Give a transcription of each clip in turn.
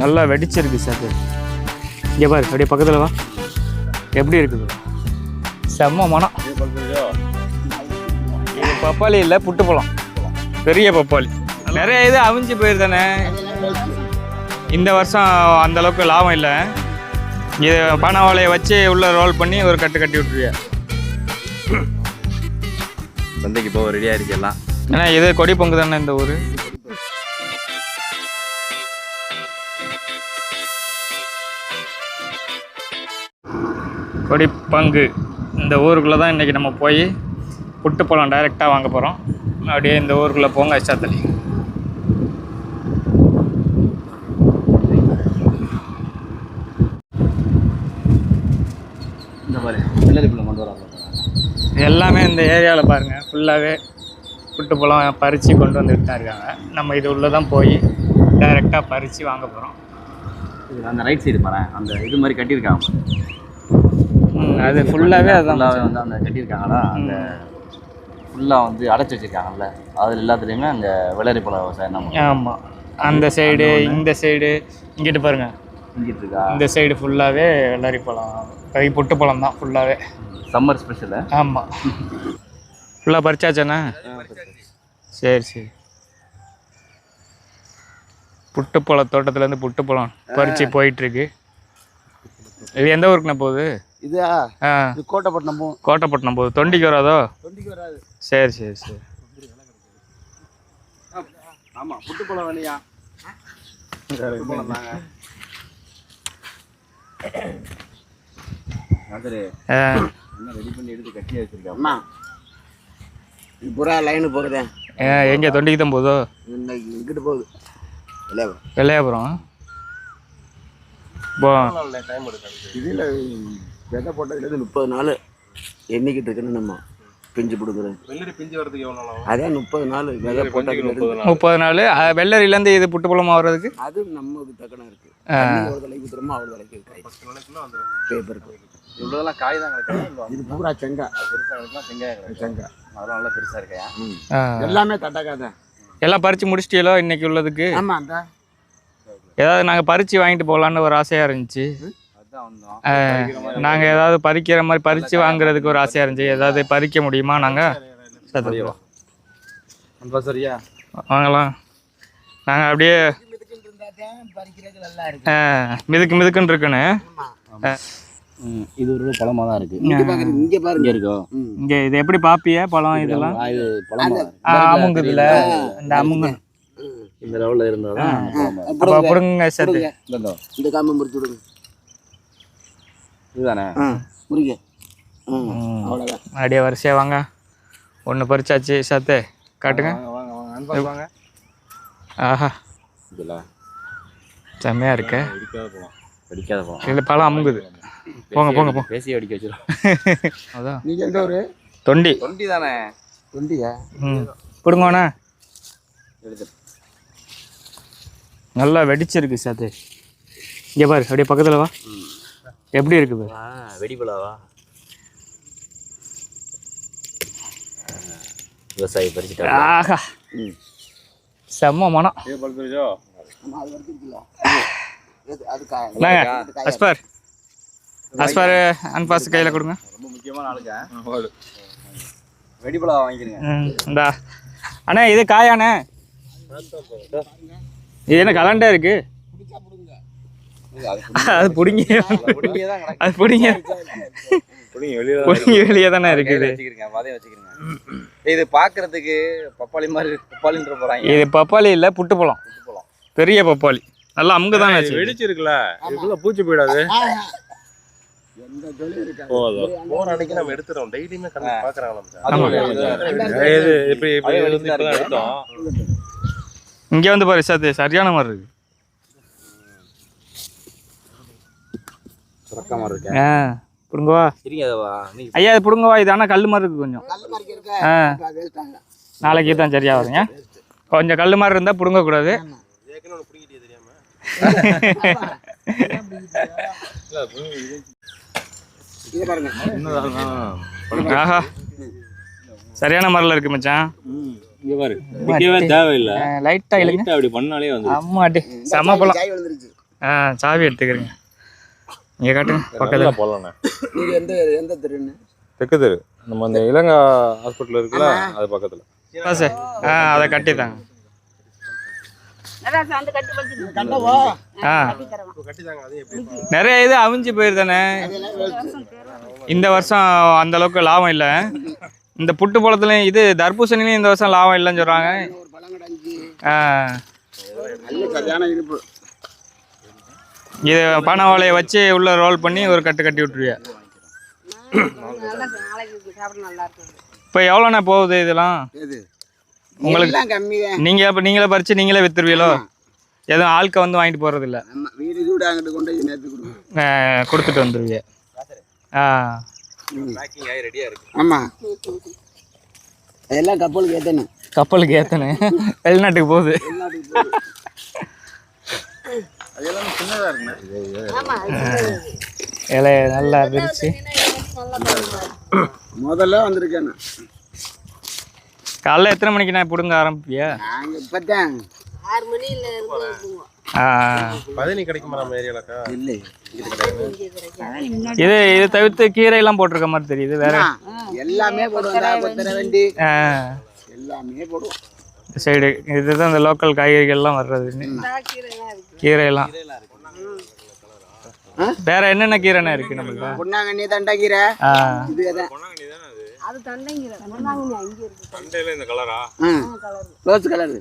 நல்லா வெடிச்சிருக்கு சார். இங்கே பாரு அப்படியே பக்கத்தில் வா. எப்படி இருக்குது? செம்ம மனம் பப்பாளி இல்லை புட்டு பழம். பெரிய பப்பாளி. நிறைய இது அவிஞ்சு போயிருதானே இந்த வருஷம் அந்த அளவுக்கு லாபம் இல்லை. இது பனவாழையை வச்சு உள்ள ரோல் பண்ணி ஒரு கட்டு கட்டி விட்டுருவியா? சந்தைக்கு போக ரெடியாக இருக்கு எல்லாம் ஏன்னா இது கொடி பொங்கு தானே இந்த ஊர்? கொடி பங்கு இந்த ஊருக்குள்ளே தான் இன்றைக்கி நம்ம போய் புட்டு பழம் டைரெக்டாக வாங்க போகிறோம் அப்படியே இந்த ஊருக்குள்ளே போங்க இஷ்டத்தலி இந்த மாதிரி வெள்ளரிப்பில் கொண்டு வராங்க. எல்லாமே இந்த ஏரியாவில் பாருங்கள் ஃபுல்லாகவே புட்டு பழம் பறித்து கொண்டு வந்துட்டு தான் இருக்காங்க. நம்ம இது உள்ளே தான் போய் டைரெக்டாக பறித்து வாங்க போகிறோம் அந்த ரைட் சைடு பாரு அந்த இது மாதிரி கட்டியிருக்காங்க. அது ஃபுல்லாகவே அதுதான் ஃபுல்லாகவே வந்து அந்த கட்டியிருக்காங்களா அந்த ஃபுல்லாக வந்து அடைச்சி வச்சிருக்காங்கல்ல. அதில் எல்லாத்துலேயுமே அந்த வெள்ளரிப்பழம் விவசாயம் நம்ம ஆமாம் அந்த சைடு இந்த சைடு இங்கிட்டு பாருங்க. செஞ்சிட்டு இருக்கா இந்த சைடு ஃபுல்லாகவே வெள்ளரி பழம் கை பொட்டு பழம் தான் ஃபுல்லாகவே சம்மர் ஸ்பெஷலு ஆமாம் ஃபுல்லாக பறிச்சாச்சாண்ணா? சரி சரி. புட்டுப்பழ தோட்டத்துலேருந்து புட்டுப்பழம் பறித்து போயிட்டுருக்கு. இது எந்த ஊருக்குண்ணா போகுது? இதா? இது கோட்டைப்பட்டினம் போகும் கோட்டைப்பட்டினம் போகுது. தொண்டிக்கு வராதோ? தொண்டிக்கு வராது. சரி சரி சரி. ஆமாம் புட்டுப்பழம் வேலையா? ரெடி பண்ணி எடுத்து கட்டி இது புறா லைனு போகுதே. எங்கே? தொண்டிக்கு தான் போகுதோ? இன்னைக்கு இங்கிட்டு போகுது. வெள்ளையாபுரம் போ. இதில் விதை போட்டதுலேருந்து முப்பது நாள் எண்ணிக்கிட்டு இருக்குன்னு நம்ம பிஞ்சு பிடுங்குறேன். வெள்ளரி பிஞ்சு வரதுக்கு எவ்வளோ நாள் அதே முப்பது நாள் விதை போட்டதுலேருந்து முப்பது நாள். வெள்ளரிலேருந்து இது புட்டுப்பழமாக வர்றதுக்கு அது நமக்கு தக்கன இருக்கு. தண்ணி ஒரு தலைக்கு ஊத்துறோமோ அவ்வளோ தலைக்கு காய் பேப்பருக்கு இவ்வளோலாம் காய் தான் இது பூரா செங்கா. பெருசாக செங்காய் செங்கா. அதெல்லாம் நல்லா பெருசாக இருக்கையா. எல்லாமே தட்டக்காத எல்லாம் பறித்து முடிச்சிட்டீங்களோ இன்னைக்கு உள்ளதுக்கு? ஆமாம் அந்த ஏதாவது நாங்கள் பறித்து வாங்கிட்டு போகலான்னு ஒரு ஆசையாக இருந்துச்சு. நாங்கள் ஏதாவது பறிக்கிற மாதிரி பறித்து வாங்குறதுக்கு ஒரு ஆசையாக இருந்துச்சு. ஏதாவது பறிக்க முடியுமா நாங்கள் சரியா வாங்கலாம். நாங்கள் அப்படியே மிதுக்கு மிதுக்குன்னு இருக்குன்னு. இது ஒரு பழமாக தான் இருக்கு. இங்க பாக்குறீங்க இங்க பாருங்க. இங்கே இருக்கோ? ம். இங்கே இது எப்படி பார்ப்பிய பழம் இதெல்லாம்? இது பழமா. ஆ, அமுங்குதுல இந்த அமுங்கு. இந்த லெவலில் இருந்தால் தான் பழமா. அப்போ பிடுங்க சத்து. இந்த காம்பை முறிச்சு விடுங்க இதுதானே. அவ்வளோதான் அப்படியே வரிசையாக வாங்க. ஒன்று பறிச்சாச்சு சத்து. காட்டுங்க. வாங்க ஆஹா. இதில். செம்மையாக இருக்கு. வெடிக்காத பழம். அமுங்குது போங்க போங்க போங்க பேசி வெடிக்க வச்சிடும் அதான். எந்த தொண்டி தொண்டி. தானே தொண்டியா? ம். பிடுங்கண்ணா எடுத்து நல்லா வெடிச்சிருக்கு சத்து. இங்கே பாரு அப்படியே பக்கத்தில் வா. எப்படி இருக்குது? ஆ வெடிப்பலாவா விவசாயி பறிச்சுட்டா ஆஹா. செம்ம மனம். அஸ்பார். அஸ்பார் அன்பாஸ் கையில் கொடுங்க. ரொம்ப முக்கியமான ஆளுங்க. வெடிப்பலா வாங்கிக்கிறீங்க. இந்தா. அண்ணா இது காயாண்ணே. இது என்ன கலண்டா இருக்கு? அது பிடிங்கி. அது பிடிங்க. பிடிங்க வெளியே பிடிங்கி வெளியே தானே இருக்குது. இது பார்க்கறதுக்கு பப்பாளி மாதிரி பப்பாளின்ற போறாங்க. இது பப்பாளி இல்லை புட்டு பழம் பெரிய பப்பாளி. நல்லா அமுங்க தானே வெடிச்சிருக்குல்ல? இதுக்குள்ள பூச்சி போயிடாது. இங்கே வந்து பாரு சரியான மாதிரி இருக்கு. இருக்கு ஆ பிடுங்கவா ஐயா இது பிடுங்கவா இது ஆனால் கல் மாதிரி இருக்கு கொஞ்சம். ஆ. நாளைக்கு தான் சரியா வருங்க கொஞ்சம் கல் மாதிரி இருந்தால் பிடுங்கக்கூடாது ஆஹா. சரியான மாதிரில இருக்கு மச்சான். இங்க பாரு. தேவையில்லை. லைட்டாக இழுங்க அப்படி பண்ணாலே வந்து செம பழம். ஆ சாவி எடுத்துக்கிறேங்க. இங்கே காட்டுங்க பக்கத்தில். போகலாண்ணே நீங்க எந்த எந்த தெருன்னு? தெற்கு தெரு. நம்ம அந்த இளங்கா ஹாஸ்பிட்டல் இருக்குல்ல அது பக்கத்தில். ஆ சார் ஆ அதை கட்டித்தாங்க நிறைய இது அவிஞ்சு போயிருதானே? இந்த வருஷம் அந்த அளவுக்கு லாபம் இல்லை. இந்த புட்டு பழத்துலையும் இது தர்பூசணிலையும் இந்த வருஷம் லாபம் இல்லைன்னு பழங்கடாஞ்சி ஆ. இது பனை ஓலையை வச்சு உள்ள ரோல் பண்ணி ஒரு கட்டு கட்டி விட்டுருவியா? இப்போ எவ்வளோண்ணே போகுது இதெல்லாம்? உங்களுக்கு- நீங்கள் இப்போ நீங்களே பறித்து நீங்களே வித்துருவீங்களோ எதுவும் ஆட்க வந்து வாங்கிட்டு போகிறது இல்லை நம்ம வீடு வீடு அங்கிட்டு கொண்டு போய் நேற்று கொடுக்கணும். கொடுத்துட்டு வந்துருவிய. ஆ. பேக்கிங் ஆகி ரெடியாக இருக்கு ஆமா அதெல்லாம் கப்பலுக்கு போகுது. வெளிநாட்டுக்கு போகுது. அதெல்லாம் சின்னதா இருக்குண்ணே இலைய நல்லா விரிச்சு. முதல்ல வந்திருக்கேன் நான். காலைல எத்தனை மணிக்கு நான் பிடுங்க ஆரம்பிப்பியா? நாங்க இப்பதான். ஆ. பதினி கிடைக்குமா நம்ம ஏரியாலக்கா? இல்லை. இது இது தவிர்த்து கீரையெல்லாம் போட்டிருக்க மாதிரி தெரியுது வேற. எல்லாமே போடுவோம். எல்லாமே போடுவோம். சைடு இதுதான் இந்த லோக்கல் காய்கறிகள்லாம் வர்றது. கீரையெல்லாம் வேற என்னென்ன கீரைண்ணே இருக்கு நம்மளுக்கு பொன்னாங்கண்ணி எதை சண்டையில் இந்த கலரா ரோஸ் கலரு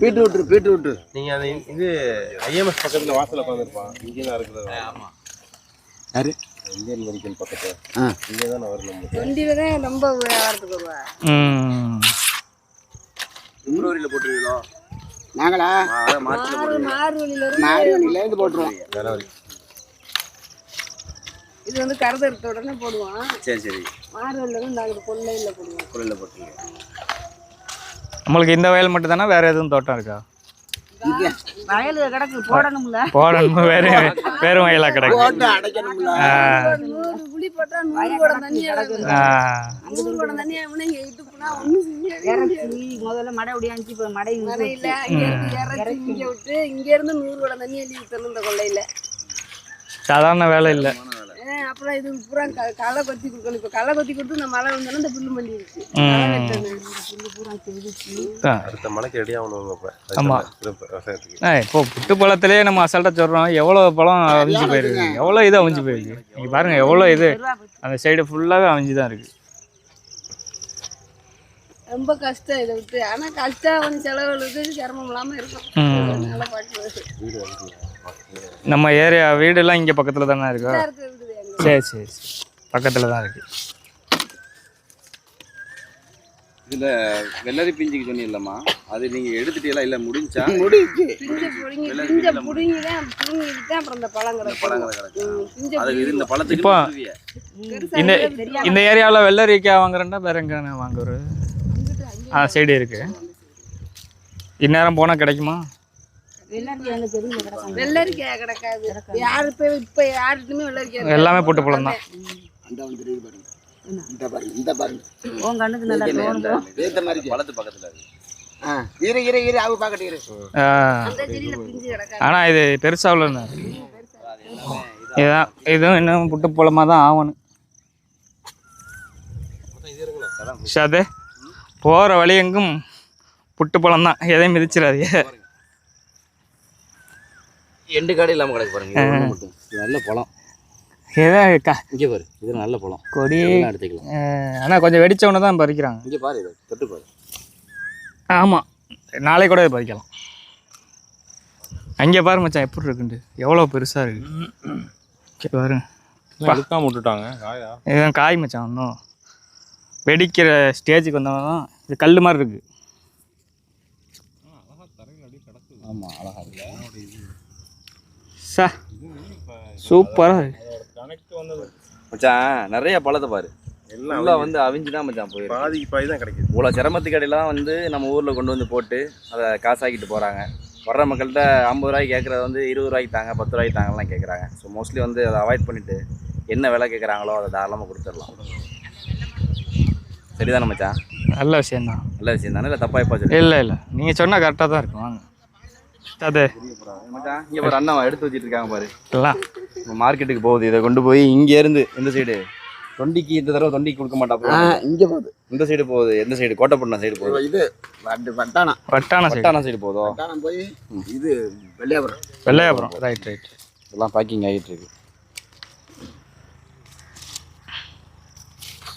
பீட்ரூட் பீட்ரூட் நீங்க அந்த இது ஐஎம்எஸ் பக்கத்துல வாசல்ல உட்காந்துருப்பான் இங்கே தான் இருக்குது யாரு? இந்தியன் மெடிக்கல் பக்கத்துல. ஆ. இங்கே தான் வரணும் வண்டியில தான் ரொம்ப வியாபாரத்துக்கு வருவா. ம். பிப்ரவரியில் போட்டுருவீங்களோ? நாங்களா? வழியில இருந்து போட்டுருவோம். ஜனவரி. இது வந்து கருது எடுத்த உடனே போடுவோம். சரி சரி. மாறு வழியில இருந்து நாங்கள் கொள்ளையில போடுவோம். குரலில் போட்டுருவீங்க நம்மளுக்கு இந்த வயல் மட்டும் தானே வேற எதுவும் தோட்டம் இருக்கா? வயல் கிடக்கு போடணும்ல. போடணும் வேற வேற வயலா கிடக்கு. போட்டு அடைக்கணும்ல. நூறு புளி போட்டா நூறு குடம் தண்ணி நூறு குடம் தண்ணி அவனே இட்டுப்புனா ஒண்ணும் இறச்சி முதல்ல மடை ஒடியாந்துச்சு இப்போ மடை மடையில இறச்சி இங்க விட்டு இங்க இருந்து நூறு குடம் தண்ணி எழுதி வித்தணும் இந்த கொள்ளையில. சாதாரண வேலை இல்லை. அப்புறம் இது பூரா களை கொத்தி கொடுக்கணும். இப்போ களை கொத்தி கொடுத்து இந்த மழை வந்தோன்னா இந்த புல்லு மண்டிடுச்சு. புல்லு பூரா செதுச்சு ஆ. அடுத்த மலைக்கு ரெடி ஆகணும் இப்போ புட்டு பழத்திலே நம்ம அசால்ட்டா சொல்றோம். எவ்வளோ பழம் அவிஞ்சு போயிருக்கு? எவ்வளோ இது அவிஞ்சு போயிருக்கு? நீங்க பாருங்க எவ்வளோ இது. அந்த சைடு ஃபுல்லாகவே அவிஞ்சு தான் இருக்கு. ரொம்ப கஷ்டம் இதை விட்டு. ஆனா கஷ்டம் வந்து செலவுகளுக்கு சிரமம் இல்லாம இருக்கும். நம்ம ஏரியா வீடெல்லாம் இங்கே பக்கத்தில் தானே இருக்கா? இருக்குது சரி சரி சரி. பக்கத்தில் தான் இருக்கு. இதில் வெள்ளரி பிஞ்சுக்கு சொன்னீங்கல்லம்மா. அது நீங்கள் எடுத்துட்டீங்களா இல்லை முடிஞ்சா? முடிச்சு பிஞ்ச புடுங்கி பிஞ்ச புடுங்கி தான் புடுங்கிட்டு தான் அப்புறம் இந்த பழம் கிடக்கும் பழங்களை கிடக்கு? ம், பிஞ்ச அது இது இந்த பழத்துக்கு இப்போ- இந்த. இந்த ஏரியாவில் வெள்ளரிக்காய் வாங்குறேன்னா வேற எங்கே வாங்குறது. ஆ சைடு இருக்கு. இந்நேரம் போனால் கிடைக்குமா? வெள்ளரிக்காய் கிடக்காது. யாரு இப்ப இப்ப யாருக்குமே வெள்ளரிக்காய் எல்லாமே புட்டு பழம் தான். அந்த வந்து தெரியுது பாருங்க. இந்த பாருங்க இந்த பாருங்க. உன் கண்ணுக்கு நல்லா தோணும் ஏத்த மாதிரி இருக்கு. பழத்து பக்கத்தில் இருக்கு ஆ இரு இரு இரு அவ பாக்கட்டு இரு. ஆ, அந்த செடியில பிஞ்சு கிடக்காது. ஆனா இது பெருசா உள்ள இதுதான் இதுவும் இன்னும் புட்டு பழமாக தான் ஆகணும். ஷாதே போகிற வழி எங்கும் புட்டு பழம் தான். எதையும் மிதிச்சிடாதீங்க. எண்டு காடு இல்லாமல் கிடக்கு பாருங்க. மட்டும். நல்ல பழம். இங்கே பாரு இது நல்ல பழம். கொடி எடுத்துக்கலாம். ஆனால் கொஞ்சம் வெடிச்சவன தான் பறிக்கிறாங்க. இங்கே பாரு இது தொட்டு பாரு. ஆமாம் நாளைக்கு கூட இதை பறிக்கலாம். அங்கே பாரு மச்சான் எப்படி இருக்குண்டு எவ்வளோ பெருசாக இருக்கு. பாருங்க. எடுக்காம விட்டுட்டாங்க. காயா? இதுதான் காய் மச்சான் இன்னும். வெடிக்கிற ஸ்டேஜுக்கு வந்தவங்க தான் இது கல் மாதிரி இருக்கு. ஆமாம் அழகா இருக்கு. சா சூப்பராக மச்சான் நிறைய பழத்தை பாரு. எல்லாம் வந்து அவிஞ்சு தான் மச்சான் போயிருக்கு. பாதிக்கு பாதி தான் கிடைக்குது. இவ்வளோ சிரமத்துக்கு இடையிலாம் வந்து நம்ம ஊரில் கொண்டு வந்து போட்டு அதை காசாக்கிட்டு போகிறாங்க வர்ற மக்கள்கிட்ட ஐம்பது ரூபாய்க்கு கேட்குறது வந்து இருபது ரூபாய்க்கு தாங்க பத்து ரூபாய்க்கு தாங்கலாம் கேட்குறாங்க ஸோ மோஸ்ட்லி வந்து அதை அவாய்ட் பண்ணிவிட்டு என்ன விலை கேட்குறாங்களோ அதை தாராளமாக கொடுத்துடலாம். சரிதானே மச்சான்? நல்ல விஷயம் தான் நல்ல விஷயம் தானே இல்லை தப்பா இப்போ இல்லை இல்லை. நீங்கள் சொன்னால் கரெக்டாக தான் இருக்கும். வாங்க. அது. இங்கே பாரு அண்ணா எடுத்து வச்சிட்டு இருக்காங்க பாரு. எல்லாம். மார்க்கெட்டுக்கு போகுது. இதை கொண்டு போய் இங்க இருந்து இந்த சைடு தொண்டிக்கு இந்த தடவை தொண்டிக்கு கொடுக்க ஆ மாட்டாப்பா இங்கே போகுது. இந்த சைடு போகுது எந்த சைடு கோட்டைப்பட்டினம் சைடு போகுது. இது வட்டு வட்டானம். வட்டான சைடு போதோ போய் இது வெள்ளையாபுரம். வெள்ளையாபுரம். ரைட் ரைட் இதெல்லாம் பேக்கிங் ஆகிட்டு இருக்கு.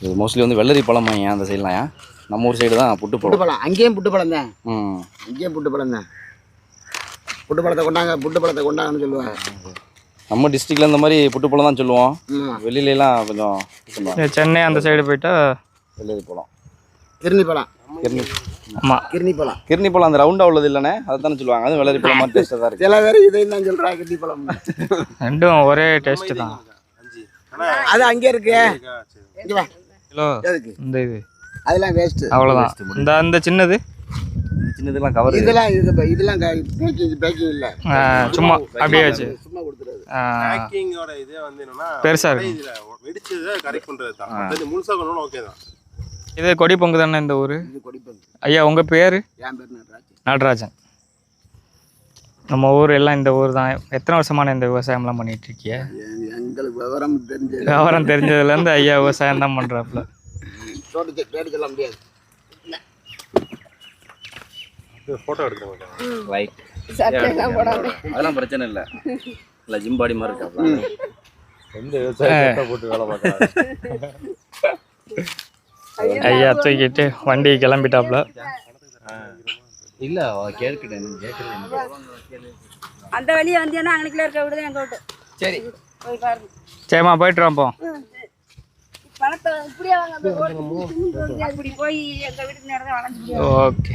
இது மோஸ்ட்லி வந்து வெள்ளரி பழம் ஏன் அந்த சைட்லாம் ஏன்? நம்ம ஊர் சைடு தான் புட்டு பழம். அங்கேயும் புட்டுப்பழம் தான். ம். அங்கேயும் புட்டுப்பழம் தான். புட்டுப்பழத்தை கொண்டாங்க புட்டுப்பழத்தை கொண்டாங்கன்னு சொல்லுவாங்க. நம்ம டிஸ்ட்ரிக்ட்ல இந்த மாதிரி புட்டு பழம் தான் சொல்லுவோம். வெளியிலலாம் கொஞ்சம் சென்னை அந்த சைடு போயிட்டா வெள்ளரி பழம் கிருணி பழம். கிர்னி ஆமாம் கிருணி பழம். கிர்னி பழம் அந்த ரவுண்டாக உள்ளது இல்லைண்ணே? அதை தானே சொல்லுவாங்க. அது வெள்ளரி பழம் மாதிரி டேஸ்ட்டாக தான் இருக்கு. சில பேர் இதையும் தான் சொல்கிறாங்க கிருணி பழம். ரெண்டும் ஒரே டேஸ்ட் தான். அது அங்கே இருக்கு. இங்கே வா. கிலோ எதுக்கு? இந்த இது. அதெல்லாம் வேஸ்ட்டு அவ்வளோதான் இந்த அந்த சின்னது? சின்னதெல்லாம் கவர் இதெல்லாம் இது இதெல்லாம் பேக்கிங் பேக்கிங் இல்லை. சும்மா அப்படியே வச்சு சும்மா கொடுத்துருது ஆ, பேக்கிங்கோட இதே வந்து என்னன்னா பெருசா இருக்கும். இதுல வெடிச்சதை கரெக்ட் பண்றது தான். மத்தது முழுசா கொண்டு ஓகே தான். இது கொடி பொங்கு தானே இந்த ஊர்? ஐயா உங்கள் பேர்? என் பேர் நடராஜ் நடராஜன். நம்ம ஊர் எல்லாம் இந்த ஊர் தான். எத்தனை வருஷமான இந்த விவசாயம்லாம் பண்ணிட்டு இருக்கிய எங்களுக்கு விவரம் தெரிஞ்சது. விவரம் தெரிஞ்சதுலேருந்து ஐயா விவசாயம் தான் பண்ணுறாப்புல தோட்டத்தை பேடு சொல்ல முடியாது. போட்டோ எடுக்கிறோம் ரைட் அதெல்லாம் பிரச்சனை இல்லை. இல்லை ஜிம் பாடி மாதிரி இருக்காப்ல எந்த விவசாயத்தை போட்டு வேலை பார்க்கறாங்க ஐயா தூக்கிட்டு வண்டி கிளம்பிட்டாப்புல இல்லை கேட்கிட்டேன் கேட்குறேன் அந்த வழியா வந்தீங்கன்னா அங்கனைக்குள்ள இருக்க விடுதே எங்க விட்டு. சரி. போய் பாருங்க. சரிம்மா போயிட்டு வாப்போம் பணத்தை இப்படியே வாங்க அப்படி போய் எங்க வீட்டுக்கு நேரம் வளைஞ்சு ஓகே.